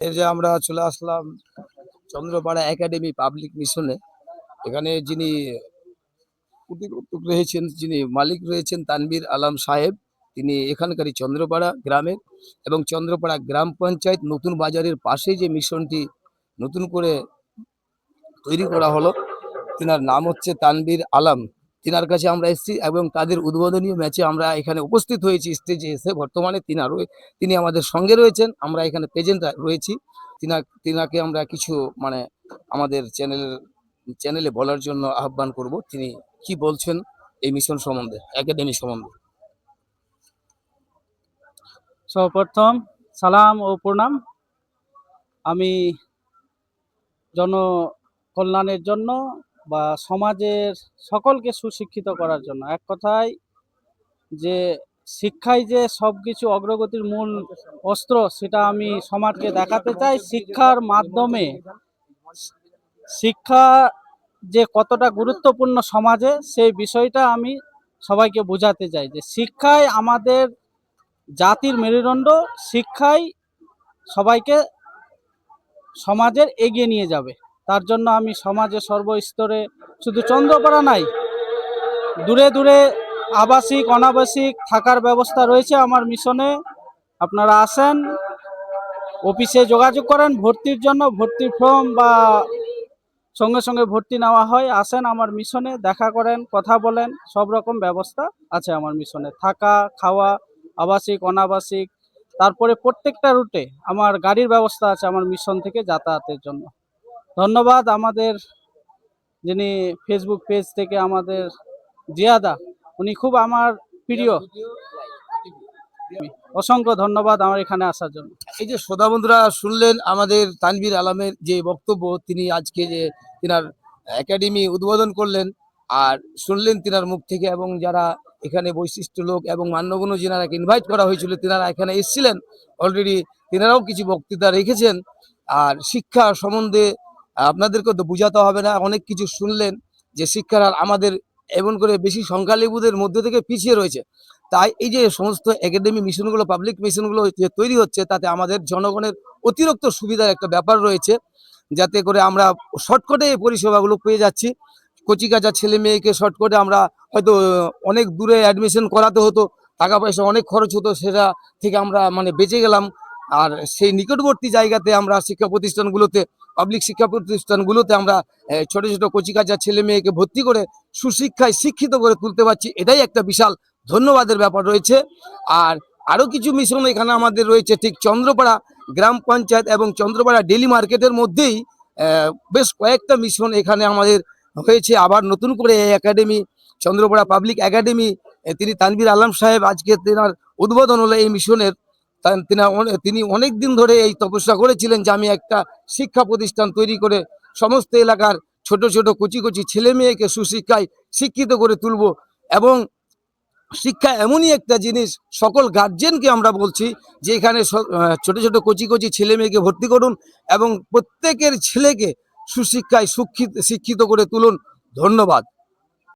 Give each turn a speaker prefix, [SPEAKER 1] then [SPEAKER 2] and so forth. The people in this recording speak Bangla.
[SPEAKER 1] এই যে আমরা চলে আসলাম চন্দ্রপাড়া একাডেমি পাবলিক মিশনে। এখানে যিনি প্রতিরক্ষক রয়েছেন, যিনি মালিক রয়েছেন তানবীর আলম সাহেব, তিনি এখানকারই চন্দ্রপাড়া গ্রামের এবং চন্দ্রপাড়া গ্রাম পঞ্চায়েত নতুন বাজারের পাশে যে মিশনটি নতুন করে তৈরি করা হলো, তিনার নাম হচ্ছে তানবীর আলম। তিনার কাছে আমরা এসেছি এবং তাদের উদ্বোধনীয় ম্যাচে আমরা এখানে উপস্থিত হয়েছি স্টেজে এসে। বর্তমানে তিনা তিনি আমাদের সঙ্গে রয়েছেন। আমরা এখানে প্রেজেন্ট রয়েছি। তিনা তিনাকে আমরা কিছু মানে আমাদের চ্যানেলের চ্যানেলে বলার জন্য আহ্বান করব। তিনি কি বলছেন এই মিশন সম্বন্ধে একাডেমি সম্বন্ধে?
[SPEAKER 2] সর্বপ্রথম সালাম ও প্রণাম। আমি জনকল্যাণের জন্য বা সমাজের সকলকে সুশিক্ষিত করার জন্য। এক কথায় যে শিক্ষাই যে সব কিছু অগ্রগতির মূল অস্ত্র, সেটা আমি সমাজকে দেখাতে চাই। শিক্ষার মাধ্যমে শিক্ষা যে কতটা গুরুত্বপূর্ণ সমাজে, সেই বিষয়টা আমি সবাইকে বোঝাতে চাই যে শিক্ষাই আমাদের জাতির মেরুদণ্ড, শিক্ষাই সবাইকে সমাজের এগিয়ে নিয়ে যাবে। তার জন্য আমি সমাজে সর্বস্তরে শুধু চন্দ্রপাড়া নাই, দূরে দূরে আবাসিক, অনাবাসিক থাকার ব্যবস্থা রয়েছে আমার মিশনে। আপনারা আসেন, অফিসে যোগাযোগ করেন, ভর্তির জন্য ভর্তির ফর্ম বা সঙ্গে সঙ্গে ভর্তি নেওয়া হয়। আসেন আমার মিশনে, দেখা করেন, কথা বলেন, সব রকম ব্যবস্থা আছে আমার মিশনে। থাকা, খাওয়া, আবাসিক, অনাবাসিক, তারপরে প্রত্যেকটা রুটে আমার গাড়ির ব্যবস্থা আছে আমার মিশন থেকে যাতায়াতের জন্য। ধন্যবাদ আমাদের যিনি ফেসবুক পেজ থেকে আমাদের জিয়াদা, উনি খুব আমার প্রিয়। অসংখ্য ধন্যবাদ আমার এখানে আসার জন্য।
[SPEAKER 1] এই যে শ্রোতা বন্ধুরা শুনলেন আমাদের তানভীর আলমের যে বক্তব্য, তিনি আজকে যে তিনার একাডেমি উদ্বোধন করলেন আর শুনলেন তিনার মুখ থেকে এবং যারা এখানে বৈশিষ্ট্য লোক এবং মান্যগণ্য যেনারাকে ইনভাইট করা হয়েছিল, তিনারা এখানে এসেছিলেন। অলরেডি তিনারাও কিছু বক্তৃতা রেখেছেন। আর শিক্ষা সম্বন্ধে আপনাদেরকে তো বোঝাতে হবে না, অনেক কিছু শুনলেন যে শিক্ষার হার আমাদের এমন করে বেশি সংখ্যালঘুদের মধ্যে থেকে পিছিয়ে রয়েছে। তাই এই যে সমস্ত একাডেমি মিশনগুলো পাবলিক মিশনগুলো তৈরি হচ্ছে, তাতে আমাদের জনগণের অতিরিক্ত সুবিধার একটা ব্যাপার রয়েছে, যাতে করে আমরা শর্টকটে এই পরিষেবাগুলো পেয়ে যাচ্ছি। কচিকাচা ছেলে মেয়েকে শর্টকটে আমরা হয়তো অনেক দূরে অ্যাডমিশন করাতে হতো, টাকা পয়সা অনেক খরচ হতো, সেটা থেকে আমরা মানে বেঁচে গেলাম। আর সেই নিকটবর্তী জায়গাতে আমরা শিক্ষা প্রতিষ্ঠানগুলোতে পাবলিক শিক্ষা প্রতিষ্ঠানগুলোতে আমরা ছোট ছোট কচিকাচা ছেলে মেয়েকে ভর্তি করে সুশিক্ষায় শিক্ষিত করে তুলতে পারছি, এটাই একটা বিশাল ধন্যবাদের ব্যাপার রয়েছে। আর আরও কিছু মিশন এখানে আমাদের রয়েছে, ঠিক চন্দ্রপাড়া গ্রাম পঞ্চায়েত এবং চন্দ্রপাড়া ডেলি মার্কেটের মধ্যেই বেশ কয়েকটা মিশন এখানে আমাদের হয়েছে। আবার নতুন করে এই একাডেমি, চন্দ্রপাড়া পাবলিক একাডেমি তিনি তানভীর আলম সাহেব আজকে তেনার উদ্বোধন হলো এই মিশনের। তিনা অনে- তিনি অনেক দিন ধরে এই তপস্যা করেছিলেন যে আমি একটা শিক্ষা প্রতিষ্ঠান তৈরি করে সমস্ত এলাকার ছোট ছোট কচি কচি ছেলে মেয়েকে সুশিক্ষায় শিক্ষিত করে তুলব এবং শিক্ষা এমনই একটা জিনিস সকল গার্জেনকে আমরা বলছি যে এখানে ছোট ছোট কচি কচি ছেলে মেয়েকে ভর্তি করুন এবং প্রত্যেকের ছেলেকে সুশিক্ষায় শিক্ষিত করে তুলুন। ধন্যবাদ।